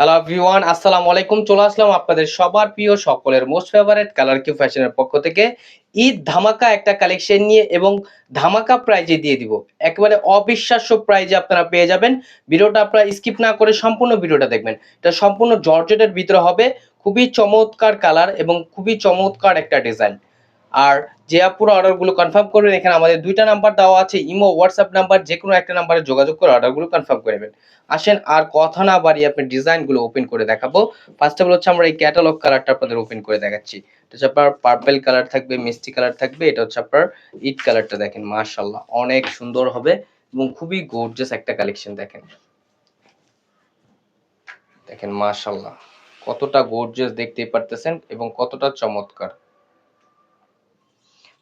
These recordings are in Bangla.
হ্যালো এভরিওয়ান আসসালামু আলাইকুম চলে আসলাম আপনাদের সবার প্রিয় সকলের মোস্ট ফেভারিট কালার কিউ ফ্যাশনের পক্ষ থেকে। ঈদ ধামাকা একটা কালেকশন নিয়ে এবং ধামাকা প্রাইজে দিয়ে দিব। একেবারে অবিশ্বাস্য প্রাইজে আপনারা পেয়ে যাবেন। ভিডিওটা আপনারা স্কিপ না করে সম্পূর্ণ ভিডিওটা দেখবেন। এটা সম্পূর্ণ জর্জেটের ভিতরে হবে। খুবই চমৎকার কালার এবং খুবই চমৎকার একটা ডিজাইন আর যে আপুর অর্ডারগুলো কনফার্ম করবেন এখানে আমাদের দুইটা নাম্বার দেওয়া আছে, ইমো হোয়াটসঅ্যাপ নাম্বার যে কোনো একটা নাম্বারে যোগাযোগ করে অর্ডারগুলো কনফার্ম করে নেবেন। আসেন, আর কথা না বাড়িয়ে আপনি ডিজাইনগুলো ওপেন করে দেখাবো। ফার্স্ট অফ অল হচ্ছে আমরা এই ক্যাটালগ কালারটা আপনাদের ওপেন করে দেখাচ্ছি। এটা হচ্ছে আপনার পার্পেল কালার থাকবে মিষ্টি কালার থাকবে, এটা হচ্ছে আপনার ইট কালারটা দেখেন মাশাল্লাহ অনেক সুন্দর হবে এবং খুবই গোর্জাস একটা কালেকশন দেখেন। দেখেন মাশাল্লাহ কতটা গোর্জাস দেখতেই পারতেছেন এবং কতটা চমৎকার।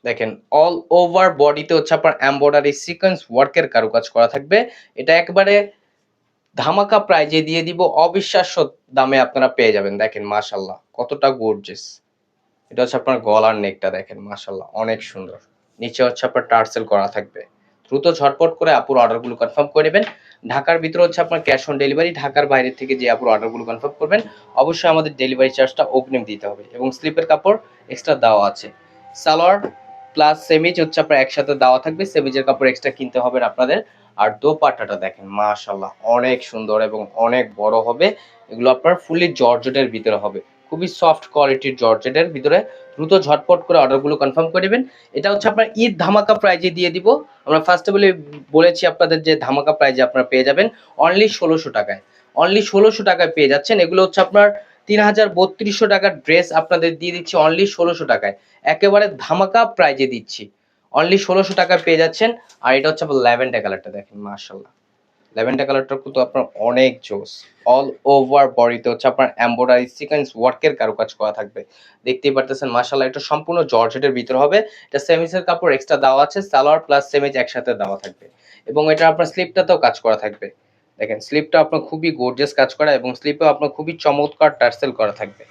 দেখেন অল ওভার বডিতে হচ্ছে আপনার এমব্রয়ডারি সিকোয়েন্স ওয়ার্কের কারুকাজ করা থাকবে। এটা একবারে ধামাকা প্রাইজে দিয়ে দিব, অবিশ্বাস্য দামে আপনারা পেয়ে যাবেন। দেখেন মাশাল্লাহ কতটা গর্জেস এটা হচ্ছে আপনার গলার নেকটা দেখেন মাশাল্লাহ অনেক সুন্দর। নিচে হচ্ছে আপনার টার্সেল করা থাকবে। দ্রুত ঝটপট করে আপুর অর্ডারগুলো কনফার্ম করে নেবেন। ঢাকার ভিতরে হচ্ছে আপনার ক্যাশ অন ডেলিভারি ঢাকার বাইরে থেকে যে আপুর অর্ডারগুলো কনফার্ম করবেন, অবশ্যই আমাদের ডেলিভারি চার্জটা অগ্রিম দিতে হবে এবং স্লিপের কাপড় এক্সট্রা দেওয়া আছে। সালোয়ার প্লাস সেমিজ হচ্ছে আপনার একসাথে দেওয়া থাকবে সেমিজের কাপড় এক্সট্রা কিনতে হবে আপনাদের। আর দোপাট্টাটা দেখেন মাশাল্লাহ অনেক সুন্দর এবং অনেক বড় হবে। এগুলো আপনার ফুলি জর্জেটের ভিতরে হবে। খুবই সফট কোয়ালিটির জর্জেটের ভিতরে। দ্রুত ঝটপট করে অর্ডারগুলো কনফার্ম করে নেবেন। এটা হচ্ছে আপনার ঈদ ধামাকা প্রাইজে দিয়ে দিব। আমরা ফার্স্ট অফ বলেছি আপনাদের যে ধামাকা প্রাইজে আপনারা পেয়ে যাবেন। অনলি ষোলোশো টাকায়। অনলি ষোলোশো টাকায় পেয়ে যাচ্ছেন। এগুলো হচ্ছে আপনার তিন হাজার বত্রিশশো টাকার ড্রেস আপনাদের দিয়ে দিচ্ছি অনলি ষোলোশো টাকায়। একেবারে ধামাকা প্রাইজে দিচ্ছি। অনলি ষোলোশো টাকায় পেয়ে যাচ্ছেন। আর এটা হচ্ছে আপনার ল্যাভেন্ডার কালারটা দেখেন মার্শাল্লাহ ল্যাভেন্ডার কালারটা কিন্তু আপনার অনেক জোস। অল ওভার বডিতে হচ্ছে আপনার এম্ব্রয়ডারি সিকোয়েন্স ওয়ার্কের কারুকাজ করা থাকবে। দেখতেই পারতেছেন মার্শাল্লাহ এটা সম্পূর্ণ জর্জেটের ভিতরে হবে। এটা সেমিসের কাপড় এক্সট্রা দেওয়া আছে, সালোয়ার প্লাস সেমিজ একসাথে দেওয়া থাকবে। এবং এটা আপনার স্লিপটাতেও কাজ করা থাকবে। দেখেন স্লিপটা আপনার খুবই গর্জিয়াস কাজ করা এবং স্লিপেও আপনার খুবই চমৎকার টার্সেল করা থাকবে।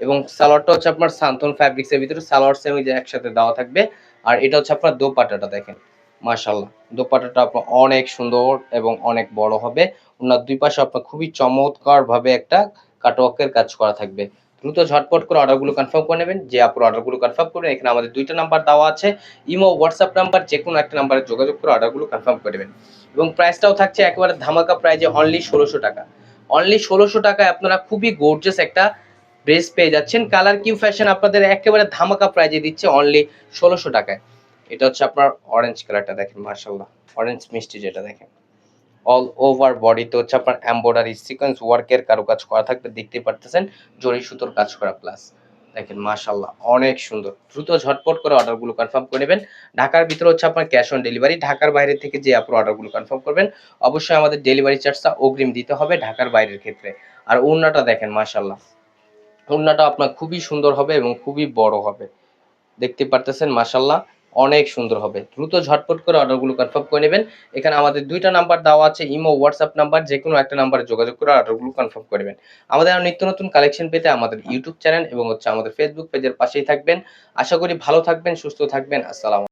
এবং সালোয়ারটা হচ্ছে আপনার সান্থন ফ্যাব্রিক্সের ভিতরে, সালোয়ার যে একসাথে দেওয়া থাকবে। আর এটা হচ্ছে আপনার দোপাটাটা দেখেন মাশাল্লাহ দোপাটাটা আপনার অনেক সুন্দর এবং অনেক বড় হবে। ওনার দুই পাশে আপনার খুবই চমৎকারভাবে একটা কাটওয়ার্কের কাজ করা থাকবে। দ্রুত ঝটপট করে অর্ডারগুলো কনফার্ম করে নেবেন। যে আপনার অর্ডারগুলো কনফার্ম করবেন, এখানে আমাদের দুইটা নাম্বার দেওয়া আছে। ইমো হোয়াটসঅ্যাপ নাম্বার যে কোনো একটা নাম্বারে যোগাযোগ করে অর্ডারগুলো কনফার্ম করে নেবেন। এবং প্রাইসটাও থাকছে একেবারে ধামাকা প্রাইজে অনলি ষোলোশো টাকা। অনলি ষোলোশো টাকায় আপনারা খুবই গোর্জাস একটা ড্রেস পেয়ে যাচ্ছেন। কালার কিউ ফ্যাশন আপনাদের একেবারে ধামাকা প্রাইজে দিচ্ছে অনলি ষোলোশো টাকায়। এটা হচ্ছে আপনার অরেঞ্জ কালারটা দেখেন মার্শাল্লাহ অরেঞ্জ মিষ্টি যেটা দেখেন। অল ওভার বডিতে হচ্ছে আপনার এম্ব্রয়ডারি সিকোয়েন্স ওয়ার্কের কারুকাজ করা থাকবে, দেখতেই পারতেছেন, জরি সুতোর কাজ করা প্লাস দেখেন মাশাল্লাহ অনেক সুন্দর। দ্রুত ঝটপট করে অর্ডারগুলো কনফার্ম করে নেবেন। ঢাকার ভিতরে হচ্ছে আপনার ক্যাশ অন ডেলিভারি ঢাকার বাইরে থেকে যে আপনার অর্ডারগুলো কনফার্ম করবেন, অবশ্যই আমাদের ডেলিভারি চার্জটা অগ্রিম দিতে হবে ঢাকার বাইরের ক্ষেত্রে। আর ওড়নাটা দেখেন মাশাল্লাহ ওড়নাটা আপনার খুবই সুন্দর হবে এবং খুবই বড় হবে। দেখতে পারতেছেন মাশাল্লাহ অনেক সুন্দর হবে। দ্রুত ঝটপট করে অর্ডারগুলো কনফার্ম করে নেবেন। এখানে আমাদের দুইটা নাম্বার দেওয়া আছে, ইমো হোয়াটসঅ্যাপ নাম্বার যে কোনো একটা নাম্বারে যোগাযোগ করে অর্ডারগুলো কনফার্ম করে নেবেন। আমাদের আর নিত্য নতুন কালেকশন পেতে আমাদের ইউটিউব চ্যানেল এবং হচ্ছে আমাদের ফেসবুক পেজের পাশেই থাকবেন। আশা করি ভালো থাকবেন, সুস্থ থাকবেন। আসসালাম